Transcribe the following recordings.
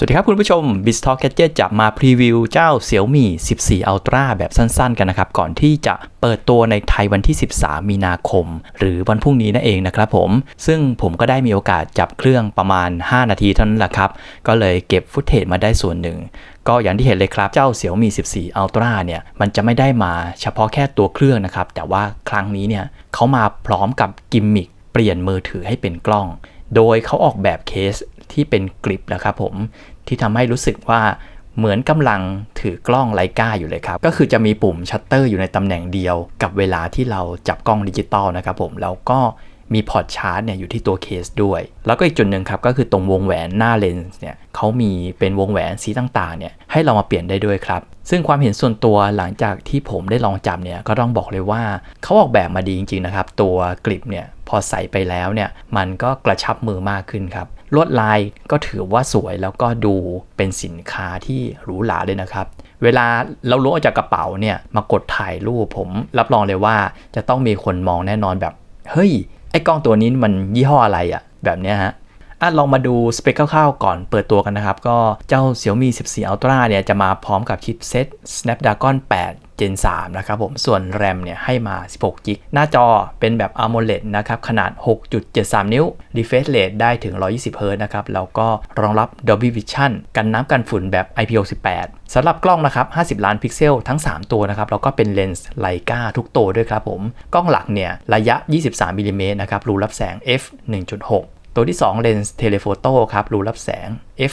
สวัสดีครับคุณผู้ชม b i z Talk Gadget จะมาพรีวิวเจ้า Xiaomi 14 Ultra แบบสั้นๆ กันนะครับ ก่อนที่จะเปิดตัวในไทยวันที่ 13 มีนาคม หรือวันพรุ่งนี้นั่นเองนะครับผม ซึ่งผมก็ได้มีโอกาสจับเครื่องประมาณ 5 นาทีเท่านั้นแหละครับ ก็เลยเก็บฟุตเทจมาได้ส่วนหนึ่ง ก็อย่างที่เห็นเลยครับเจ้า Xiaomi 14 Ultra เนี่ยมันจะไม่ได้มาเฉพาะแค่ตัวเครื่องนะครับแต่ว่าครั้งนี้เนี่ยเขามาพร้อมกับกิมมิคเปลี่ยนมือถือให้เป็นกล้อง โดยเขาออกแบบเคส ที่เป็นกริปนะครับผมที่ทำให้รู้สึกว่าเหมือนกำลังถือกล้องไลกาอยู่เลยครับ ก็คือจะมีปุ่มชัตเตอร์อยู่ในตำแหน่งเดียว กับเวลาที่เราจับกล้องดิจิตอลนะครับผมแล้วก็มีพอร์ตชาร์จเนี่ยอยู่ที่ตัวเคสด้วย แล้วก็อีกจุดหนึ่งครับก็คือตรงวงแหวนหน้าเลนส์เนี่ยเขามีเป็นวงแหวนสีต่างๆเนี่ยให้เรามาเปลี่ยนได้ด้วยครับ ซึ่งความเห็นส่วนตัวหลังจากที่ผมได้ลองจับเนี่ยก็ต้องบอกเลยว่าเขาออกแบบมาดีจริงๆนะครับ ตัวกริปเนี่ยพอใส่ไปแล้วเนี่ยมันก็กระชับมือมากขึ้นครับลวดลายก็ถือว่าสวยแล้วก็ดูเป็นสินค้าที่หรูหราเลยนะครับ เวลาเราล้วงออกจากกระเป๋าเนี่ยมากดถ่ายรูปผมรับรองเลยว่าจะต้องมีคนมองแน่นอนแบบ เฮ้ย ไอ้กล้องตัวนี้มันยี่ห้ออะไรอะแบบเนี้ยฮะ อะลองมาดูสเปคคร่าวๆก่อนเปิดตัวกันนะครับ ก็เจ้า Xiaomi 14 Ultra เนี่ยจะมาพร้อมกับชิปเซ็ต Snapdragon 8 Gen 3 นะครับผม ส่วน RAM เนี่ยให้มา 16 g b หน้าจอเป็นแบบ AMOLED นะครับ ขนาด 6.73 นิ้ว refresh rate ได้ถึง 120 Hz นะครับ แล้วก็รองรับ Dolby Vision กันน้ำกันฝุ่นแบบ IP68 สำหรับกล้องนะครับ 50 ล้านพิกเซลทั้ง 3 ตัวนะครับ แล้วก็เป็นเลนส์ไลกาทุกตัวด้วยครับผม กล้องหลักเนี่ย ระยะ 23มิลลิเมตรนะครับ รูรับแสง f 1.6 ตัวที่ 2 เลนส์เทเลโฟโต้ครับรูรับแสง f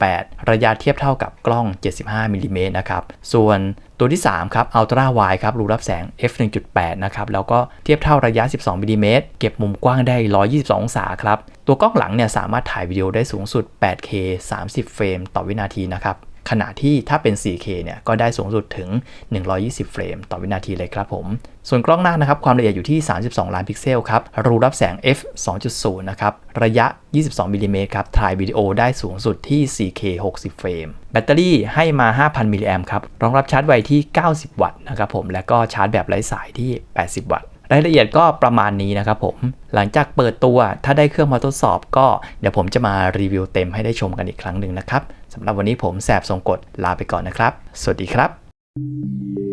1.8 ระยะเทียบเท่ากับกล้อง 75มิลลิเมตรนะครับ ส่วนตัวที่ 3 ครับอัลตร้าไวครับรูรับแสง f 1.8 นะครับ แล้วก็เทียบเท่าระยะ 12มิลลิเมตรเก็บมุมกว้างได้ 122 องศาครับ ตัวกล้องหลังเนี่ยสามารถถ่ายวิดีโอได้สูงสุด 8K 30 เฟรมต่อวินาทีนะครับ ขณะที่ถ้าเป็น 4K เนี่ยก็ได้สูงสุดถึง 120 เฟรม ต่อวินาทีเลยครับผม ส่วนกล้องหน้านะครับความละเอียดอยู่ที่ 32 ล้านพิกเซลครับ รูรับแสง f 2.0 นะครับ ระยะ 22มิลลิเมตรครับ ถ่ายวิดีโอได้สูงสุดที่ 4K 60 เฟรม แบตเตอรี่ให้มา 5,000 มิลลิแอมครับ รองรับชาร์จไวที่ 90 วัตต์นะครับผม และก็ชาร์จแบบไร้สายที่ 80 วัตต์ รายละเอียดก็ประมาณนี้นะครับผม หลังจากเปิดตัวถ้าได้เครื่องมาทดสอบก็เดี๋ยวผมจะมารีวิวเต็มให้ได้ชมกันอีกครั้งหนึ่งนะครับสำหรับวันนี้ผมแสบทรงกฎลาไปก่อนนะครับ สวัสดีครับ